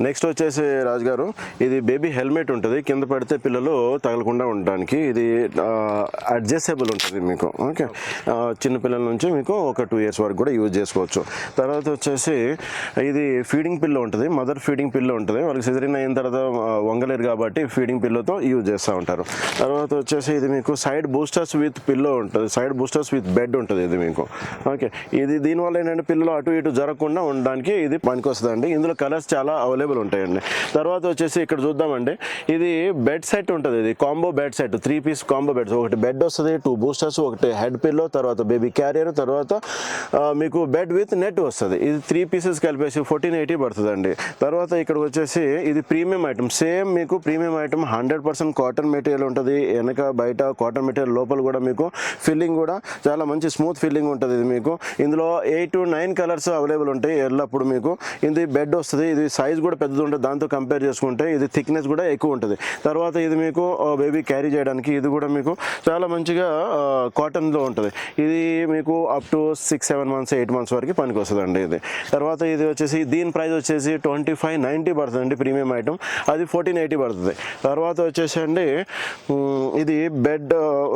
Next వచ్చేసి రాజు గారు ఇది బేబీ హెల్మెట్ ఉంటుంది. కింద పడితే పిల్లలు తగలకుండా ఉండడానికి ఇది అడ్జస్టబుల్ ఉంటుంది మీకు. ఓకే? చిన్న పిల్లల నుంచి మీకు ఒక టూ ఇయర్స్ వరకు కూడా యూజ్ చేసుకోవచ్చు. తర్వాత వచ్చేసి ఇది ఫీడింగ్ పిల్లో ఉంటుంది. మదర్ ఫీడింగ్ పిల్లో ఉంటుంది. వాళ్ళకి సిజరిన్ అయిన తర్వాత వంగలేరు కాబట్టి ఫీడింగ్ పిల్లోతో యూజ్ చేస్తూ ఉంటారు. తర్వాత వచ్చేసి ఇది మీకు సైడ్ బూస్టర్స్ విత్ పిల్లో ఉంటుంది. సైడ్ బూస్టర్స్ విత్ బెడ్ ఉంటుంది ఇది మీకు. ఓకే? ఇది దీనివల్ల ఏంటంటే పిల్లలు అటు ఇటు జరగకుండా ఉండడానికి ఇది పనికొస్తుందండి. ఇందులో కలర్స్ చాలా అవైలబుల్ అవైలబుల్ ఉంటాయండి. తర్వాత వచ్చేసి ఇక్కడ చూద్దామండి. ఇది బెడ్ సెట్ ఉంటుంది. ఇది combo bed set three piece combo beds ఒకటి బెడ్ వస్తుంది టూ బూస్టర్స్ ఒకటి హెడ్ పిల్లో తర్వాత బేబీ క్యారియర్ తర్వాత మీకు బెడ్ విత్ నెట్ వస్తుంది. ఇది త్రీ పీసెస్ కలిపేసి ఫోర్టీన్ ఎయిటీ పడుతుందండి. తర్వాత ఇక్కడ వచ్చేసి ఇది ప్రీమియం ఐటమ్ సేమ్ మీకు premium item hundred percent cotton material ఉంటుంది. వెనక బయట కాటన్ మెటీరియల్ లోపల కూడా మీకు ఫిల్లింగ్ కూడా చాలా మంచి స్మూత్ ఫిల్లింగ్ ఉంటుంది ఇది మీకు. ఇందులో eight to nine colours available ఉంటాయి. ఎల్లప్పుడు మీకు. ఇది బెడ్ వస్తుంది. ఇది సైజ్ కూడా పెద్దది ఉంటుంది. దాంతో కంపేర్ చేసుకుంటే ఇది థిక్నెస్ కూడా ఎక్కువ ఉంటుంది. తర్వాత ఇది మీకు బేబీ క్యారీ చేయడానికి ఇది కూడా మీకు చాలా మంచిగా కాటన్లో ఉంటుంది. ఇది మీకు up to six seven months eight months వరకు పనికి వస్తుందండి ఇది. తర్వాత ఇది వచ్చేసి దీని ప్రైస్ వచ్చేసి ట్వంటీ ఫైవ్ నైంటీ పడుతుందండి ప్రీమియం ఐటమ్ అది ఫోర్టీన్ ఎయిటీ పడుతుంది. తర్వాత వచ్చేసి అండి ఇది బెడ్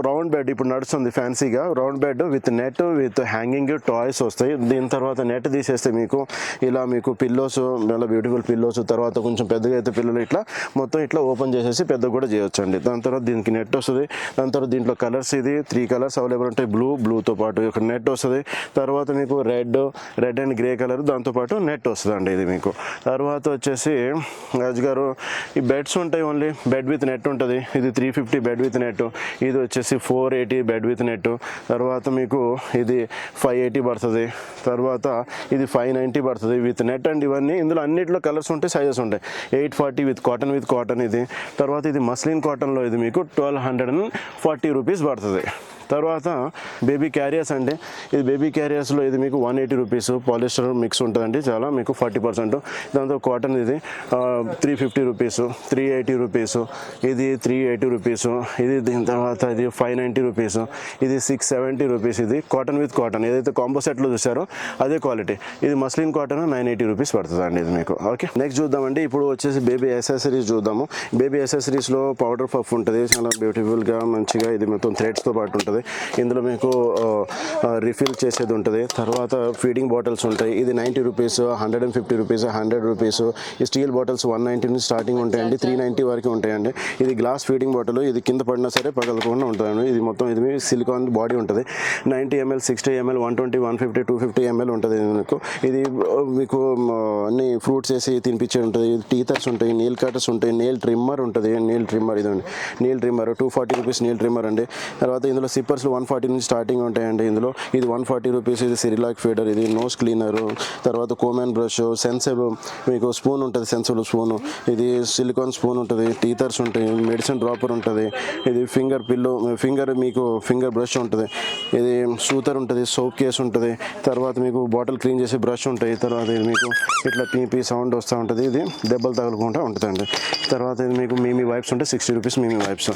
రౌండ్ బెడ్ ఇప్పుడు నడుస్తుంది ఫ్యాన్సీగా round bed with net with hanging toys వస్తాయి. దీని తర్వాత నెట్ తీసేస్తే మీకు ఇలా మీకు పిల్లోస్ చాలా బ్యూటిఫుల్ పిల్లో పిల్లోస్ తర్వాత కొంచెం పెద్దగా అయితే పిల్లలు ఇట్లా మొత్తం ఇట్లా ఓపెన్ చేసేసి పెద్ద కూడా చేయొచ్చు అండి దాని తర్వాత దీనికి నెట్ వస్తుంది. దాని తర్వాత దీంట్లో కలర్స్ ఇది త్రీ కలర్స్ అవైలబుల్ ఉంటాయి. బ్లూ బ్లూతో పాటు ఒక నెట్ వస్తుంది. తర్వాత మీకు red red and grey colour దాంతోపాటు నెట్ వస్తుంది అండి ఇది మీకు. తర్వాత వచ్చేసి రాజు గారు ఈ బెడ్స్ ఉంటాయి ఓన్లీ. బెడ్ విత్ నెట్ ఉంటుంది. ఇది three fifty bed with net. ఇది వచ్చేసి four eighty bed with net. తర్వాత మీకు ఇది ఫైవ్ ఎయిటీ పడుతుంది. తర్వాత ఇది ఫైవ్ నైంటీ పడుతుంది విత్ నెట్ అండ్ ఇవన్నీ. ఇందులో అన్నిట్లో కలర్స్ ఉంటాయి సైజెస్ ఉంటాయి. Eight forty with cotton with cotton ఇది. తర్వాత ఇది మస్లిన్ కాటన్లో ఇది మీకు twelve hundred and forty rupees పడుతుంది. తర్వాత బేబీ క్యారియర్స్ అండి. ఇది బేబీ క్యారియర్స్లో ఇది మీకు one eighty rupees polyester mix ఉంటుందండి. చాలా మీకు ఫార్టీ పర్సెంట్. దాంతో కాటన్ ఇది three fifty rupees three eighty rupees ఇది త్రీ ఎయిటీ రూపీస్ ఇది దీని తర్వాత ఇది ఫైవ్ నైంటీ రూపీస్ ఇది సిక్స్ సెవెంటీ రూపీస్ ఇది కాటన్ విత్ కాటన్. ఏదైతే కాంబో సెట్లో చూసారో అదే క్వాలిటీ. ఇది muslin cotton nine eighty rupees పడుతుంది అండి ఇది మీకు. ఓకే. నెక్స్ట్ చూద్దామండి. ఇప్పుడు వచ్చేసి బేబీ ఎసెసరీస్ చూద్దాము. బేబీ ఎసెసరీస్లో పౌడర్ పఫ్ ఉంటుంది. చాలా బ్యూటిఫుల్గా మంచిగా ఇది మొత్తం థ్రెడ్స్తో పాటు ఉంటుంది. ఇందులో మీకు రిఫిల్ చేసేది ఉంటుంది. తర్వాత ఫీడింగ్ బాటిల్స్ ఉంటాయి. ఇది ninety rupees hundred and fifty rupees hundred rupees ఈ స్టీల్ బాటిల్స్ వన్ నైంటీ నుంచి స్టార్టింగ్ ఉంటాయండి. త్రీ నైంటీ వరకు ఉంటాయండి. ఇది గ్లాస్ ఫీడింగ్ బాటిల్ ఇది కింద పడినా సరే పగలకుండా ఉంటుందండి. ఇది మొత్తం ఇది సిలికాన్ బాడీ ఉంటుంది. Ninety ml sixty ml one twenty one fifty two fifty ml ఉంటుంది ఇది మీకు. ఇది మీకు అన్ని ఫ్రూట్స్ వేసి తినిపించే ఉంటుంది. టీతర్స్ ఉంటాయి నీల్ కటర్స్ ఉంటాయి నేల్ ట్రిమ్మర్ ఉంటుంది. నీల్ ట్రిమ్మర్ ఇదండి. Nail trimmer two forty rupees nail trimmer అండి. తర్వాత ఇందులో సిప్పర్స్లో వన్ ఫార్టీ నుంచి స్టార్టింగ్ ఉంటాయండి ఇందులో. ఇది వన్ ఫార్టీ రూపీస్ ఇది సిరిలాక్ ఫీడర్ ఇది నోస్ క్లీనరు తర్వాత కోమెన్ బ్రష్ సెన్సిబుల్ మీకు స్పూన్ ఉంటుంది సెన్సెబుల్ స్పూన్ ఇది సిలికాన్ స్పూన్ ఉంటుంది టీతర్స్ ఉంటాయి మెడిసిన్ డ్రాపర్ ఉంటుంది. ఇది ఫింగర్ పిల్లు ఫింగర్ మీకు ఫింగర్ బ్రష్ ఉంటుంది. ఇది సూతర్ ఉంటుంది సోప్ కేస్ ఉంటుంది. తర్వాత మీకు బాటిల్ క్లీన్ చేసే బ్రష్ ఉంటాయి. తర్వాత ఇది మీకు ఇట్లా పీపీ సౌండ్ వస్తూ ఉంటుంది. ఇది దెబ్బలు తగలకుండా ఉంటుందండి. తర్వాత ఇది మీకు మీమీ వైప్స్ ఉంటే sixty rupees Mee Mee wipes